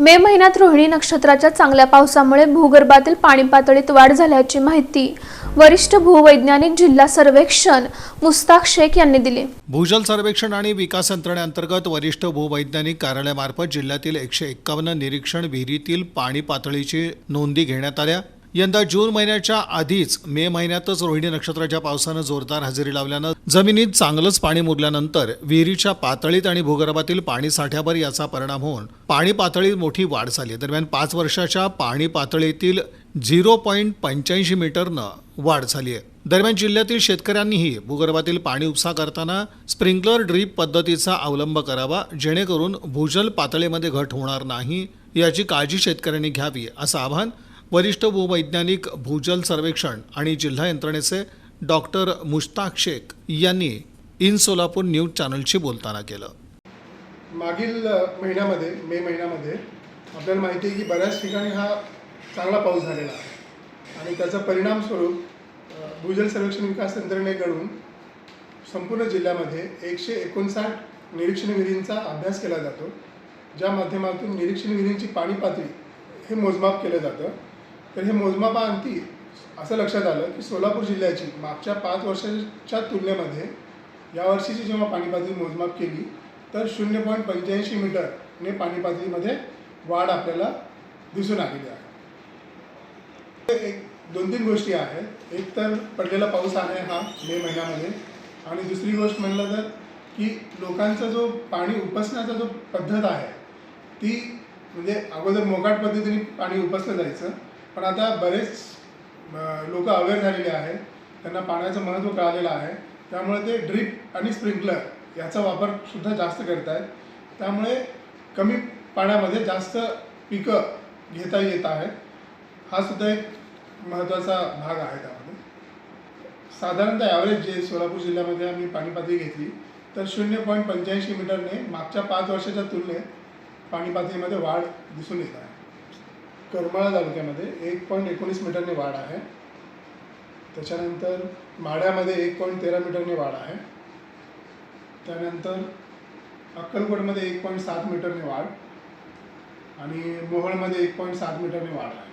मे महिन्यात रोहिणी नक्षत्राच्या चांगल्या पावसामुळे भूगर्भातील पाणी पातळीत वाढ झाल्याची माहिती वरिष्ठ भूवैज्ञानिक जिल्हा सर्वेक्षण मुस्ताक शेख यांनी दिली. भूजल सर्वेक्षण आणि विकास यंत्रणेअंतर्गत वरिष्ठ भूवैज्ञानिक कार्यालयामार्फत जिल्ह्यातील एकशे एक्कावन्न निरीक्षण विहिरीतील पाणी पातळीची नोंदी घेण्यात आल्या. यंदा जून महिन्याच्या आधीच मे महिन्यातच रोहिणी नक्षत्राच्या पावसानं जोरदार हजेरी लावल्यानं जमिनीत चांगलंच पाणी मुरल्यानंतर विहिरीच्या पातळीत आणि भूगर्भातील पाणी साठ्यावर याचा परिणाम होऊन पाणी पातळीत मोठी वाढ झाली दरम्यान पाच वर्षाच्या पाणी पातळीतील झिरो पॉईंट पंच्याऐंशी मीटरनं वाढ झाली आहे. दरम्यान जिल्ह्यातील शेतकऱ्यांनीही भूगर्भातील पाणी उपसा करताना स्प्रिंकलर ड्रीप पद्धतीचा अवलंब करावा जेणेकरून भूजल पातळीमध्ये घट होणार नाही याची काळजी शेतकऱ्यांनी घ्यावी असं आवाहन वरिष्ठ भूवैज्ञानिक भूजल सर्वेक्षण आणि जिल्हा यंत्रणेचे डॉक्टर मुश्ताक शेख यांनी इन सोलापूर न्यूज चॅनलशी बोलताना केलं. मागील महिन्यामध्ये मे महिन्यामध्ये आपल्याला माहिती आहे की बऱ्याच ठिकाणी हा चांगला पाऊस झालेला आहे. आणि त्याचा परिणाम स्वरूप भूजल सर्वेक्षण विकास यंत्रणेकडून संपूर्ण जिल्ह्यामध्ये एकशे एकोणसाठ निरीक्षण विहिरींचा अभ्यास केला जातो ज्या माध्यमातून निरीक्षण विहिरींची पाणी पातळी हे मोजमाप केलं जातं. तर हे मोजमापाअंती असं लक्षात आलं की सोलापूर जिल्ह्याची मागच्या पाच वर्षाच्या तुलनेमध्ये यावर्षीची जेव्हा पाणी पातळी मोजमाप केली तर शून्य पॉईंट पंच्याऐंशी मीटरने पाणी पातळीमध्ये वाढ आपल्याला दिसून आलेली आहे. एक दोन तीन गोष्टी आहेत. एक तर पडलेला पाऊस आहे हा मे महिन्यामध्ये. आणि दुसरी गोष्ट म्हणलं तर की लोकांचा जो पाणी उपसण्याचा जो पद्धत आहे ती म्हणजे अगोदर मोकाट पद्धतीने पाणी उपसलं जायचं. पण आता बरेच लोक अवेअर झालेले आहेत. त्यांना पाण्याचं महत्त्व कळालेलं आहे. त्यामुळे ते ड्रीप आणि स्प्रिंकलर याचा वापर सुद्धा जास्त करत आहेत त्यामुळे कमी पाण्यामध्ये जास्त पिकं घेता येत आहेत. हा सुद्धा एक महत्त्वाचा भाग आहे त्यामध्ये. साधारणतः ॲव्हरेज जे सोलापूर जिल्ह्यामध्ये आम्ही पाणी पातळी घेतली तर शून्य पॉईंट पंच्याऐंशी मीटरने मागच्या पाच वर्षाच्या तुलनेत पाणी पातळीमध्ये वाढ दिसून येत आहे. करमाळा तालुक्यामध्ये एक पॉईंट एकोणीस मीटरने वाढ आहे. त्याच्यानंतर माड्यामध्ये एक पॉईंट तेरा मीटरने वाढ आहे. त्यानंतर अक्कलकोटमध्ये एक पॉईंट सात मीटरने वाढ आणि मोहोळमध्ये एक पॉईंट सात मीटरने वाढ आहे.